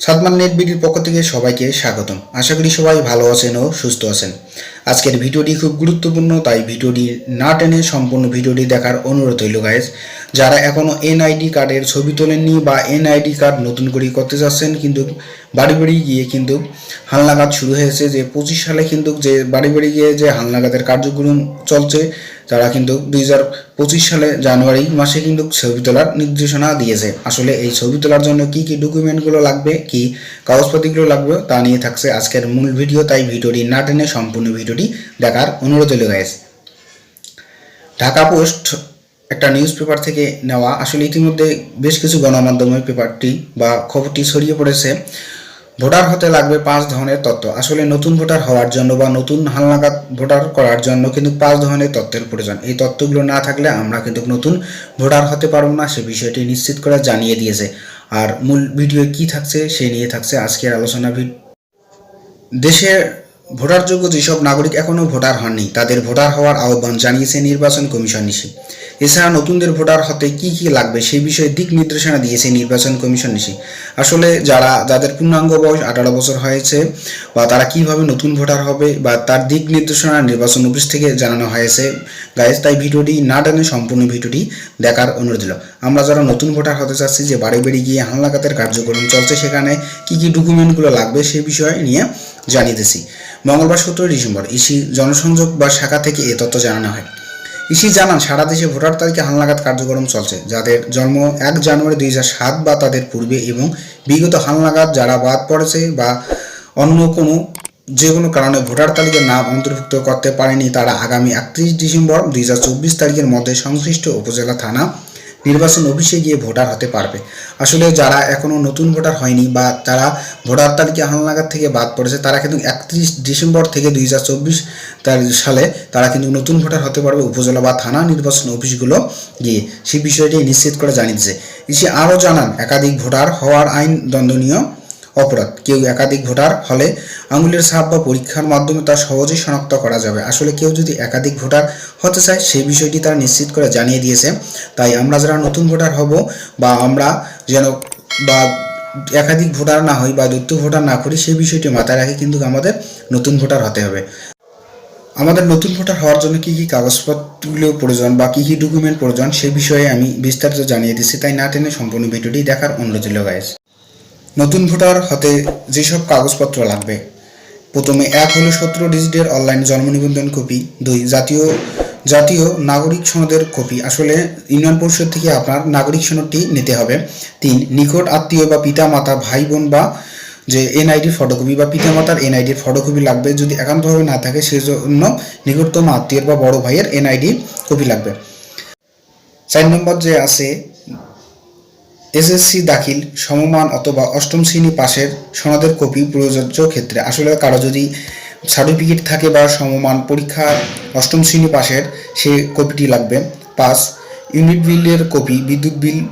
Sadman net বিডির পক্ষ থেকে সবাইকে স্বাগতম। আশা করি সবাই ভালো আছেন ও সুস্থ আছেন। আজকের ভিডিওটি খুব গুরুত্বপূর্ণ, তাই ভিডিওটি না টেনে সম্পূর্ণ ভিডিওটি দেখার অনুরোধ হইল গাইজ যারা এখনও এনআইডি কার্ডের ছবি তোলেননি বা এনআইডি কার্ড নতুন করে করতে যাচ্ছেন, কিন্তু বাড়ি বাড়ি গিয়ে কিন্তু হালনাগাদ শুরু হয়েছে। যে পঁচিশ সালে কিন্তু যে বাড়ি বাড়ি গিয়ে যে হালনাগাদের কার্যক্রম চলছে তারা কিন্তু দুই হাজার পঁচিশ সালে জানুয়ারি মাসে কিন্তু ছবি তোলার নির্দেশনা দিয়েছে। আসলে এই ছবি তোলার জন্য কি কি ডকুমেন্টগুলো লাগবে, কি কাগজপাতিগুলো লাগবে তা নিয়ে থাকছে আজকের মূল ভিডিও, তাই ভিডিওটি না টেনে সম্পূর্ণ ভিডিওটি দেখার অনুরোধ হলো গাইজ ঢাকা পোস্ট একটা নিউজ পেপার থেকে নেওয়া। আসলে ইতিমধ্যে বেশ কিছু গণমাধ্যমের পেপারটি বা খবরটি ছড়িয়ে পড়েছে। ভোটার হতে লাগবে পাঁচ ধরনের তথ্য আসলে নতুন ভোটার হওয়ার জন্য বা নতুন হালনাগাদ ভোটার করার জন্য কিন্তু পাঁচ ধরনের তথ্যের প্রয়োজন। এই তথ্যগুলো না থাকলে আমরা কিন্তু নতুন ভোটার হতে পারব না, সে বিষয়টি নিশ্চিত করে জানিয়ে দিয়েছে। আর মূল ভিডিও কি থাকছে, সে নিয়ে থাকছে আজকের আলোচনা দেশের ভোটারযোগ্য যেসব নাগরিক এখনও ভোটার হননি, তাদের ভোটার হওয়ার আহ্বান জানিয়েছে নির্বাচন কমিশন নিশি। এছাড়া নতুনদের ভোটার হতে কি কি লাগবে সেই বিষয়ে দিক নির্দেশনা দিয়েছে নির্বাচন কমিশন নিশি। আসলে যারা, যাদের পূর্ণাঙ্গ বয়স আঠারো বছর হয়েছে বা তারা কীভাবে নতুন ভোটার হবে বা তার দিক নির্দেশনা নির্বাচন অফিস থেকে জানানো হয়েছে গাইজ তাই ভিডিওটি না টানে সম্পূর্ণ ভিডিওটি দেখার অনুরোধ দিল আমরা যারা নতুন ভোটার হতে চাচ্ছি, যে বাড়ি বাড়ি গিয়ে হালনাগাতের কার্যক্রম চলছে, সেখানে কি কি ডকুমেন্টগুলো লাগবে সেই বিষয়ে নিয়ে জানিয়েছি মঙ্গলবার সতেরোই ডিসেম্বর, ইসি জনসংযোগ বা শাখা থেকে এ তথ্য জানানো হয়। ইসি জানান, সারা দেশে ভোটার তালিকা হালনাগাদ কার্যক্রম চলছে, যাদের জন্ম এক জানুয়ারি দুই সাত বা তাদের পূর্বে এবং বিগত হালনাগাদ যারা বাদ পড়েছে বা অন্য কোনো যে কোনো কারণে ভোটার তালিকার নাম অন্তর্ভুক্ত করতে পারেনি, তারা আগামী একত্রিশ ডিসেম্বর দুই হাজার চব্বিশ তারিখের মধ্যে সংশ্লিষ্ট উপজেলা থানা নির্বাচন অফিসে গিয়ে ভোটার হতে পারবে। আসলে যারা এখনও নতুন ভোটার হয়নি বা তারা ভোটার তালিকা হালনাগাদ থেকে বাদ পড়েছে, তারা কিন্তু একত্রিশ ডিসেম্বর থেকে দুই হাজার চব্বিশ সালে তারা কিন্তু নতুন ভোটার হতে পারবে উপজেলা বা থানা নির্বাচন অফিসগুলো গিয়ে। সেই বিষয়টি নিশ্চিত করে জানিয়েছে। ইসি আরও জানান, একাধিক ভোটার হওয়ার আইন দণ্ডনীয় অপরাধ। কেউ একাধিক ভোটার হলে আঙুলের ছাপ বা পরীক্ষার মাধ্যমে তা সহজেই শনাক্ত করা যাবে। আসলে কেউ যদি একাধিক ভোটার হতে চায় সেই বিষয়টি তারা নিশ্চিত করে জানিয়ে দিয়েছে। তাই আমরা যারা নতুন ভোটার হব বা আমরা যেন বা একাধিক ভোটার না হই বা দ্বৈত ভোটার না করি সেই বিষয়টি মাথায় রাখে কিন্তু আমাদের নতুন ভোটার হতে হবে। আমাদের নতুন ভোটার হওয়ার জন্য কী কী কাগজপত্রগুলো প্রয়োজন বা কী কী ডকুমেন্ট প্রয়োজন সেই বিষয়ে আমি বিস্তারিত জানিয়ে দিচ্ছি। তাই না টেনে সম্পূর্ণ ভিডিওটি দেখার অনুরোধ ছিল গাইজ নতুন ভোটার হতে যেসব কাগজপত্র লাগবে। প্রথমে এক হলো সতেরো ডিজিটের অনলাইন জন্ম নিবন্ধন কপি, দুই জাতীয় জাতীয় নাগরিক সনদের কপি। আসলে ইউনিয়ন পরিষদ থেকে আপনার নাগরিক সনদটি নিতে হবে। তিন, নিকট আত্মীয় বা পিতা মাতা ভাই বোন বা যে এনআইডির ফটোকপি বা পিতামাতার এনআইডির ফটোকপি লাগবে। যদি একান্তভাবে না থাকে সেই জন্য নিকটতম আত্মীয়ের বা বড় ভাইয়ের এনআইডি কপি লাগবে। চার নম্বর যে আছে এসএসসি দাখিল, সমমান অথবা অষ্টম শ্রেণি পাশের সনদের কপি প্রযোজ্য ক্ষেত্রে। আসলে কারও যদি সার্টিফিকেট থাকে বা সমমান পরীক্ষা অষ্টম শ্রেণি পাশের সে কপিটি লাগবে। পাঁচ, ইউনিট বিলের কপি, বিদ্যুৎ বিল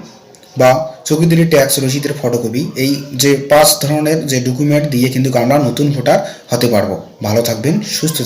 বা চৌকিদারি ট্যাক্স, রসিদের ফটোকপি। এই যে পাঁচ ধরনের যে ডকুমেন্ট দিয়ে কিন্তু আমরা নতুন ভোটার হতে পারব। ভালো থাকবেন, সুস্থ থাকবেন।